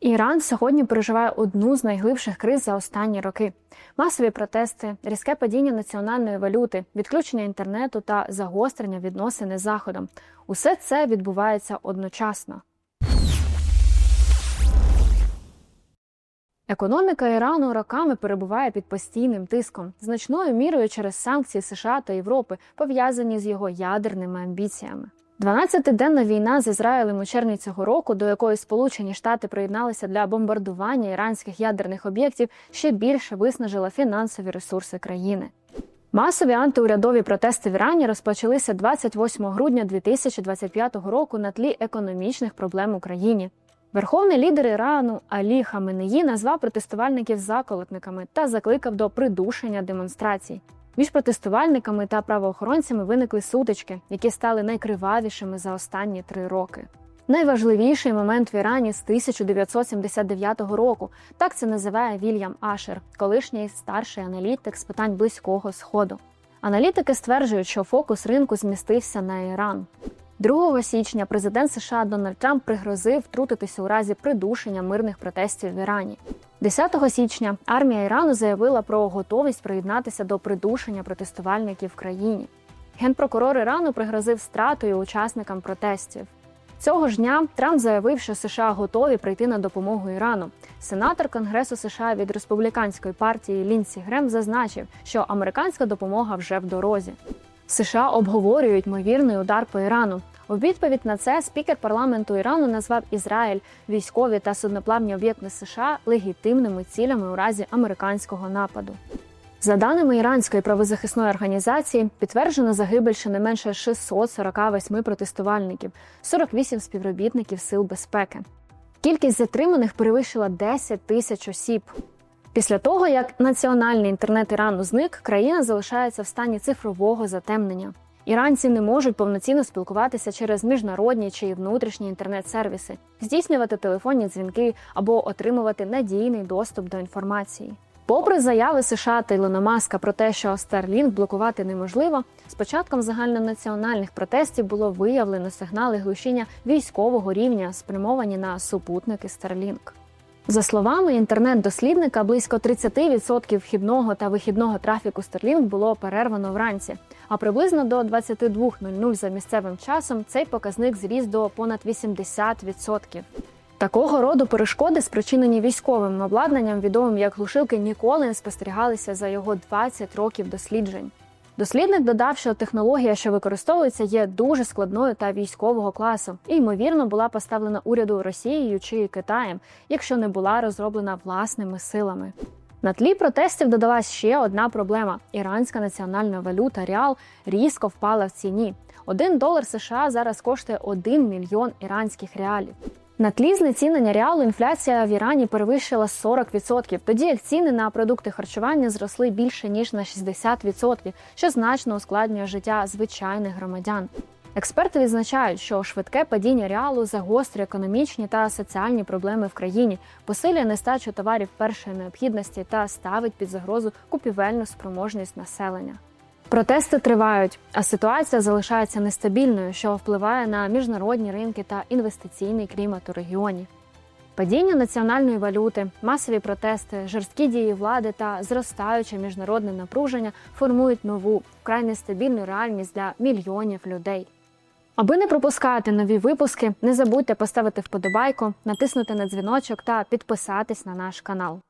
Іран сьогодні переживає одну з найглибших криз за останні роки: масові протести, різке падіння національної валюти, відключення інтернету та загострення відносини з заходом. Усе це відбувається одночасно. Економіка Ірану роками перебуває під постійним тиском, значною мірою через санкції США та Європи, пов'язані з його ядерними амбіціями. 12-денна війна з Ізраїлем у червні цього року, до якої Сполучені Штати приєдналися для бомбардування іранських ядерних об'єктів, ще більше виснажила фінансові ресурси країни. Масові антиурядові протести в Ірані розпочалися 28 грудня 2025 року на тлі економічних проблем країні. Верховний лідер Ірану Алі Хаменеї назвав протестувальників заколотниками та закликав до придушення демонстрацій. Між протестувальниками та правоохоронцями виникли сутички, які стали найкривавішими за останні три роки. Найважливіший момент в Ірані з 1979 року. Так це називає Вільям Ашер, колишній старший аналітик з питань близького сходу. Аналітики стверджують, що фокус ринку змістився на Іран. 2 січня президент США Дональд Трамп пригрозив втрутитися у разі придушення мирних протестів в Ірані. 10 січня армія Ірану заявила про готовість приєднатися до придушення протестувальників в країні. Генпрокурор Ірану пригрозив стратою учасникам протестів. Цього ж дня Трамп заявив, що США готові прийти на допомогу Ірану. Сенатор Конгресу США від республіканської партії Лінсі Грем зазначив, що американська допомога вже в дорозі. США обговорюють ймовірний удар по Ірану. У відповідь на це спікер парламенту Ірану назвав Ізраїль, військові та судноплавні об'єкти США легітимними цілями у разі американського нападу. За даними іранської правозахисної організації, підтверджено загибель щонайменше 648 протестувальників, 48 співробітників сил безпеки. Кількість затриманих перевищила 10 тисяч осіб. Після того, як національний інтернет Ірану зник, країна залишається в стані цифрового затемнення. Іранці не можуть повноцінно спілкуватися через міжнародні чи внутрішні інтернет-сервіси, здійснювати телефонні дзвінки або отримувати надійний доступ до інформації. Попри заяви США та Ілона Маска про те, що Starlink блокувати неможливо, з початком загальнонаціональних протестів було виявлено сигнали глушіння військового рівня, спрямовані на супутники Starlink. За словами інтернет-дослідника, близько 30% вхідного та вихідного трафіку Starlink було перервано вранці, а приблизно до 22.00 за місцевим часом цей показник зріс до понад 80%. Такого роду перешкоди, спричинені військовим обладнанням, відомим як глушилки, ніколи не спостерігалися за його 20 років досліджень. Дослідник додав, що технологія, що використовується, є дуже складною та військового класу, і ймовірно була поставлена уряду Росією чи Китаєм, якщо не була розроблена власними силами. На тлі протестів додалась ще одна проблема: іранська національна валюта Реал різко впала в ціні. Один долар США зараз коштує 1 мільйон іранських реалів. На тлі знецінення реалу інфляція в Ірані перевищила 40%, тоді як ціни на продукти харчування зросли більше ніж на 60%, що значно ускладнює життя звичайних громадян. Експерти відзначають, що швидке падіння реалу загострює економічні та соціальні проблеми в країні, посилює нестачу товарів першої необхідності та ставить під загрозу купівельну спроможність населення. Протести тривають, а ситуація залишається нестабільною, що впливає на міжнародні ринки та інвестиційний клімат у регіоні. Падіння національної валюти, масові протести, жорсткі дії влади та зростаюче міжнародне напруження формують нову вкрай нестабільну реальність для мільйонів людей. Аби не пропускати нові випуски, не забудьте поставити вподобайку, натиснути на дзвіночок та підписатись на наш канал.